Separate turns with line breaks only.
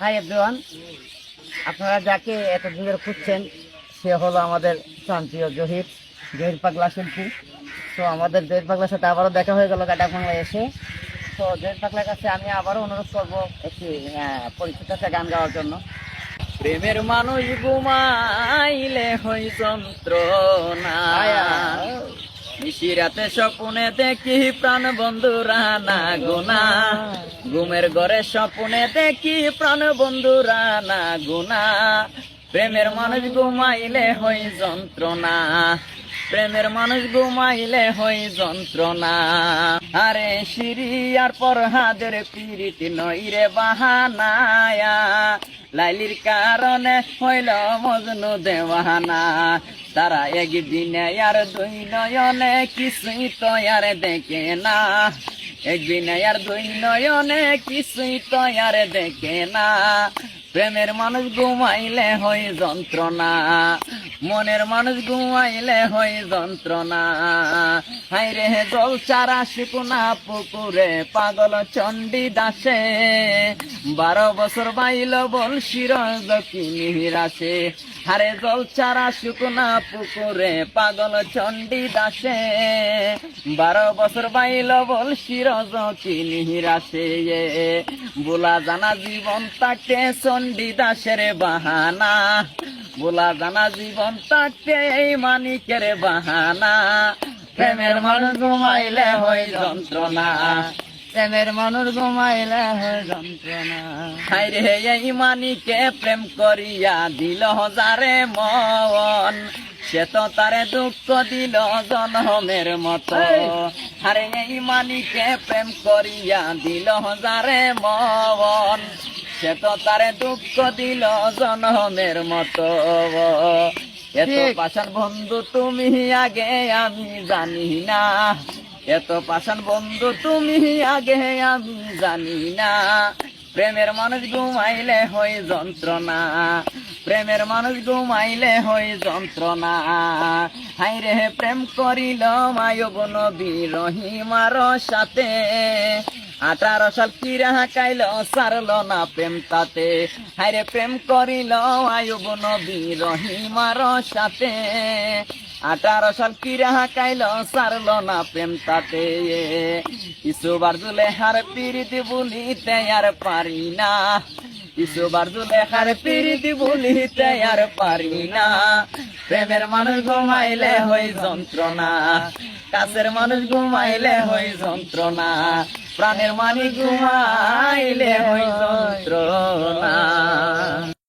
Hi everyone আপনারা যাকে এত দিনের খুঁজছেন সে হলো আমাদের প্রান্তীয় জহির জহির পাগলা শিল্পী। তো আমাদের জহির পাগলার সাথে আবারও দেখা হয়ে গেল গাটা বাংলায় এসে। তো জহির পাগলার কাছে আমি আবারও অনুরোধ করব একটি আহ, পরিচিত একটা গান গাওয়ার জন্য।
প্রেমের মানুষ ঘুমাইলে হই যন্ত্রণা। নিশি রাতে স্বপ্নে দেখি প্রাণ বন্ধুরা না গুনা। ঘুমের ঘরে স্বপ্নে দেখি প্রাণ বন্ধুরা না গুনা। প্রেমের মানুষ ঘুমাইলে হই যন্ত্রণা। প্রেমের মানুষ ঘুমাইলে হই যন্ত্রণা। আরে সিরিয়ার পর হাদের পিরিতি নইরে বাহানায়া। লাইলির কারণে হইল মজনু দেওয়ানা। তারা একদিনে আর দুই নয়নে কিছুই তো আর দেখে না। একদিনে আর দুই নয়নে কিছুই তো আর দেখে না। প্রেমের মানুষ ঘুমাইলে হই যন্ত্রণা। মনের মানুষ ঘুমাইলে হই যন্ত্রণা। হাই রে জল চারা শুকুনা পুকুরে, পাগল চণ্ডী দাসে। বারো বছর বাইল বল শিরজ কিনিরাসে হারে জল চারা শুকুনা পুকুরে, পাগল চণ্ডী দাসে। বারো বছর বাইল বল শিরজ কিনিরাসে বোলা জানা জীবন তাকে চণ্ডী দাসের বাহানা। বোলা জানা জীবন তাকে এই মানিকের বাহানা। প্রেমের মানুষ ঘুমাইলে হয় যন্ত্রণা।
প্রেমের মানুষ ঘুমাইলে হয় যন্ত্রণা।
হাইরে এই মানিকে প্রেম করিয়া দিল হাজারে মন। সে তো তারে দুঃখ দিল জনমের মতো। আরে এই মানিকে প্রেম করিয়া দিল হাজারে মন। সে তো তারে দুঃখ দিল জনমের মতো। এত। পাশান বন্ধু তুমি আগে আমি জানি না। এত পাশান বন্ধু তুমি আগে আমি জানি না। প্রেমের মানুষ ঘুমাইলে হই যন্ত্রণা। প্রেমের মানুষ ঘুমাইলে হই যন্ত্রণা। হাই রে প্রেম করিল মায়ব নবী রহিমার সাথে। আঠারো সাল কিরা কাইল সারল না প্রেম তাতে। হাইরে প্রেম করিল আয়ুব নবী রহিমার সাথে। আঠারো সাল কিরা কাইল সারল না প্রেম তাতে। ইসুবার জুলে হার পিরিতি বলিতে আর পারি না। ইসুবার জুলে হার পিরিতি বলিতে আর পারি না। প্রেমের মানুষ ঘুমাইলে হই যন্ত্রণা। কাছের মানুষ ঘুমাইলে হই যন্ত্রণা প্রাণের মানুষ ঘুমাইলে হই যন্ত্রণা।